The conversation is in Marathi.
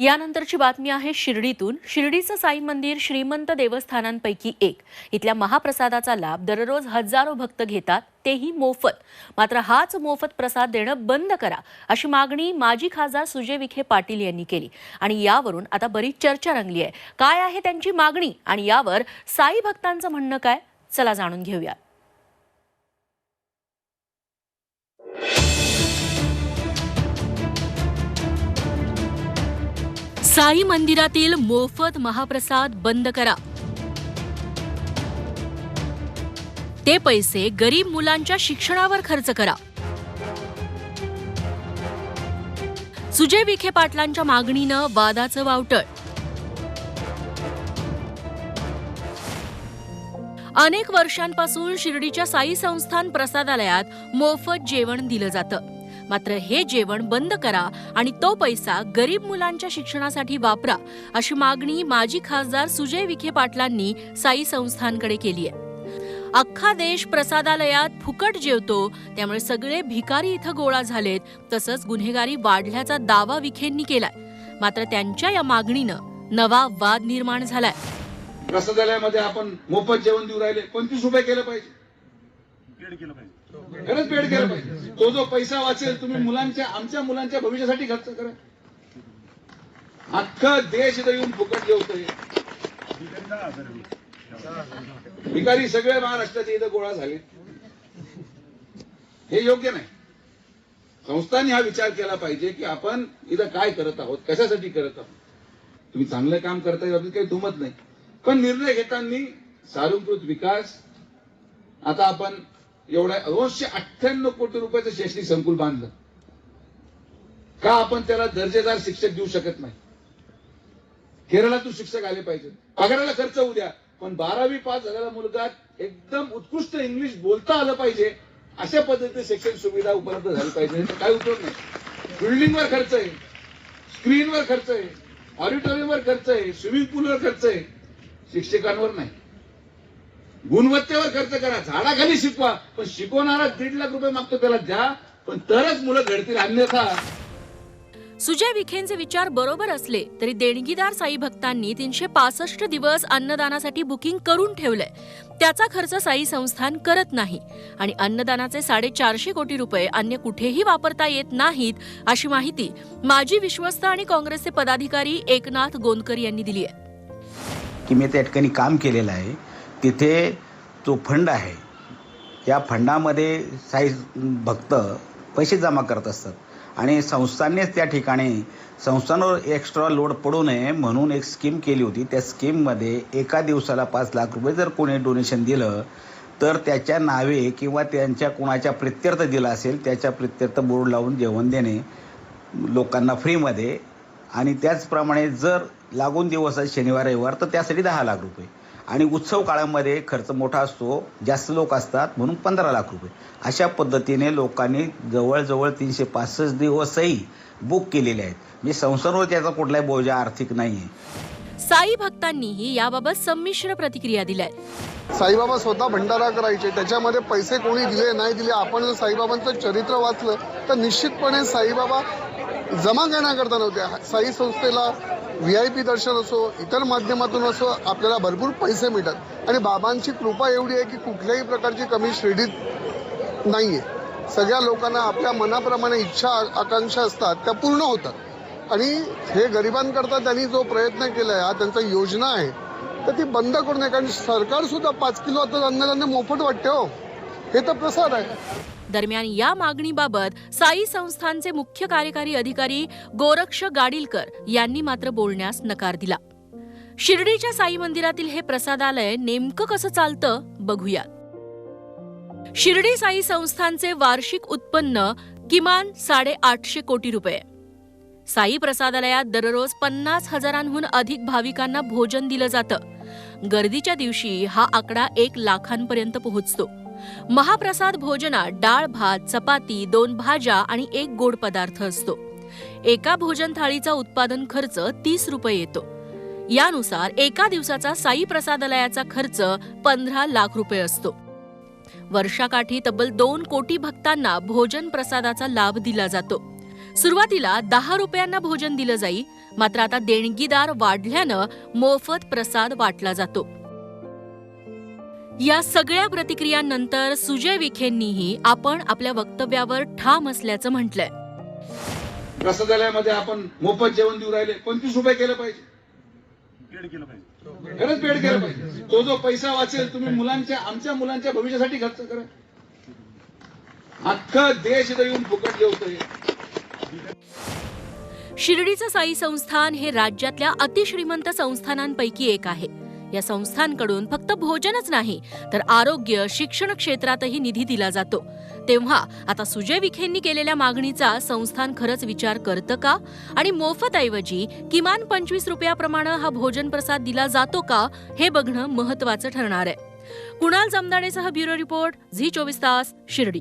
यानंतरची बातमी आहे शिर्डीतून. शिर्डीचं साई मंदिर श्रीमंत देवस्थानांपैकी एक. इथल्या महाप्रसादाचा लाभ दररोज हजारो भक्त घेतात तेही मोफत. मात्र हाच मोफत प्रसाद देणं बंद करा अशी मागणी माजी खासदार सुजय विखे पाटील यांनी केली. आणि यावरून आता बरीच चर्चा रंगली आहे. काय आहे त्यांची मागणी? आणि यावर साई भक्तांचं म्हणणं काय? चला जाणून घेऊयात. साई मंदिरातील मोफत महाप्रसाद बंद करा. ते पैसे गरीब मुलांच्या शिक्षणावर खर्च करा. सुजय विखे पाटलांच्या मागणीनं वादाचं वावटळ. अनेक वर्षांपासून शिर्डीच्या साई संस्थान प्रसादालयात मोफत जेवण दिलं जातं. मात्र हे जेवण बंद करा आणि तो पैसा गरीब मुलांच्या शिक्षणासाठी वापरा अशी मागणी माजी खासदार सुजय विखे पाटलांनी साई संस्थानकडे केली आहे. अख्खा देश प्रसादालयात फुकट जेवतो त्यामुळे सगळे भिकारी इथं गोळा झालेत तसंच गुन्हेगारी वाढल्याचा दावा विखेंनी केलाय. मात्र त्यांच्या या मागणीनं नवा वाद निर्माण झालाय. प्रसादालयामध्ये आपण मोफत जेवण देऊ राहिले पंचवीस रुपये केलं पाहिजे. खरंच पेड केलं पाहिजे. तो जो पैसा वाचेल तुम्ही मुलांच्या आमच्या मुलांच्या भविष्यासाठी खर्च करा. अख्खा देश इथं येऊन फुकट जेवतोय. भिकारी सगळे महाराष्ट्राचे इथं गोळा झाले. हे योग्य नाही. संस्थांनी हा विचार केला पाहिजे की आपण इथं काय करत आहोत कशासाठी करत आहोत. तुम्ही चांगलं काम करता अजून काही दुमत नाही. पण निर्णय घेताना सारुकृत विकास आता आपण एवढ्या दोनशे अठ्ठ्याण्णव कोटी रुपयाचं शैक्षणिक संकुल बांधलं. का आपण त्याला दर्जेदार शिक्षक देऊ शकत नाही? केरळातून शिक्षक आले पाहिजे पगाराला खर्च होऊ द्या पण बारावी पास झालेला मुलगा एकदम उत्कृष्ट इंग्लिश बोलता आलं पाहिजे अशा पद्धतीने शिक्षण सुविधा उपलब्ध झाली पाहिजे. तर काय उपयोग नाही. बिल्डिंगवर खर्च आहे स्क्रीनवर खर्च आहे ऑडिटोरियमवर खर्च आहे स्विमिंग पूलवर खर्च आहे. शिक्षकांवर नाही. गुणवत्तेवर खर्च करा. झाडाखाली शिकवा. पण शिकवणारा दीड लाख रुपये मागतो त्याला द्या. पण तरच मुलं घडतील. अन्यथा सुजय विखेंचे विचार बरोबर असले तरी देणगीदार साई भक्तांनी तीनशे पासष्ट दिवस अन्नदानासाठी बुकिंग करून ठेवलंय. त्याचा खर्च साई संस्थान करत नाही. आणि अन्नदानाचे साडेचारशे कोटी रुपये अन्य कुठेही वापरता येत नाहीत अशी माहिती माजी विश्वस्त आणि काँग्रेसचे पदाधिकारी एकनाथ गोंदकर यांनी दिली आहे की मी त्या ठिकाणी काम केलेलं आहे. तिथे जो फंड आहे या फंडामध्ये साई भक्त पैसे जमा करत असतात. आणि संस्थांनीच त्या ठिकाणी संस्थांवर एक्स्ट्रा लोड पडू नये म्हणून एक स्कीम केली होती. त्या स्कीममध्ये एका दिवसाला पाच लाख रुपये जर कोणी डोनेशन दिलं तर त्याच्या नावे किंवा त्यांच्या कोणाच्या प्रित्यर्थ दिला असेल त्याच्या प्रित्यर्थ बोर्ड लावून जेवण देणे लोकांना फ्रीमध्ये. आणि त्याचप्रमाणे जर लागून दिवस आहे शनिवार रविवार तर त्यासाठी दहा लाख रुपये. आणि उत्सव काळामध्ये खर्च मोठा असतो जास्त लोक असतात म्हणून पंधरा लाख रुपये. अशा पद्धतीने लोकांनी जवळजवळ तीनशे पासष्ट दिवसही बुक केलेले आहेत. म्हणजे संस्थांवर त्याचा कुठलाही बोजा आर्थिक नाही आहे साई भक्तांनीही याबाबत संमिश्र प्रतिक्रिया दिल्या साईबाबा स्वतः भंडारा करायचे त्याच्यामध्ये पैसे कोणी दिले नाही दिले आपण जर साईबाबांचं चरित्र वाचलं तर निश्चितपणे साईबाबा जमा करण्याकरता नव्हत्या. साई संस्थेला व्ही आय पी दर्शन असो इतर माध्यमातून असो आपल्याला भरपूर पैसे मिळतात. आणि बाबांची कृपा एवढी आहे की कुठल्याही प्रकारची कमी श्रेणीत नाही आहे सगळ्या लोकांना आपल्या मनाप्रमाणे इच्छा आकांक्षा असतात त्या पूर्ण होतात. आणि हे गरिबांकरता त्यांनी जो प्रयत्न केला आहे हा त्यांचा योजना आहे तर ती बंद करू नये कारण सरकारसुद्धा पाच किलो आता अन्नधान्य मोफत वाटते हो. हे तर प्रसाद आहे. दरम्यान या मागणीबाबत साई संस्थानचे मुख्य कार्यकारी अधिकारी गोरक्ष गाडीलकर यांनी मात्र बोलण्यास नकार दिला. शिर्डीच्या साई मंदिरातील हे प्रसादालय नेमकं कसं चालतं बघूयात. शिर्डी साई संस्थानचे वार्षिक उत्पन्न किमान साडेआठशे कोटी रुपये. साई प्रसादालयात दररोज पन्नास हजारांहून अधिक भाविकांना भोजन दिलं जातं. गर्दीच्या दिवशी हा आकडा एक लाखांपर्यंत पोहोचतो. महाप्रसाद भोजनात डाळ भात चपाती दोन भाज्या आणि एक गोड पदार्थ असतो. एका भोजन थाळीचा उत्पादन खर्च तीस रुपये येतो. यानुसार एका दिवसाचा साई प्रसादालयाचा खर्च पंधरा लाख रुपये असतो. वर्षाकाठी तब्बल दोन कोटी भक्तांना भोजन प्रसादाचा लाभ दिला जातो. सुरुवातीला दहा रुपयांना भोजन दिलं जाई मात्र आता देणगीदार वाढल्यानं मोफत प्रसाद वाटला जातो. या सगळ्या प्रतिक्रियांनंतर सुजय विखेंनीही आपण आपल्या वक्तव्यावर ठाम असल्याचं म्हटलंय. प्रसादालयामध्ये आपण मोफत जेवण देऊ राहिले पंचवीस रुपये केलं पाहिजे. खरंच पेड केलं पाहिजे. तो जो पैसा वाचेल तुम्ही मुलांच्या आमच्या मुलांच्या भविष्यासाठी खर्च करा. अख्खा देश इथं येऊन फुकट जेवतोय. शिर्डीचं साई संस्थान हे राज्यातल्या अतिश्रीमंत संस्थानांपैकी एक आहे. या संस्थांकडून फक्त भोजनच नाही तर आरोग्य शिक्षण क्षेत्रातही निधी दिला जातो. तेव्हा आता सुजय विखेंनी केलेल्या मागणीचा संस्थान खरंच विचार करतं का? आणि मोफतऐवजी किमान पंचवीस रुपयाप्रमाणे हा भोजन प्रसाद दिला जातो का? हे बघणं महत्वाचं ठरणार आहे. कुणाल जमदाडेसह ब्युरो रिपोर्ट झी चोवीस तास शिर्डी.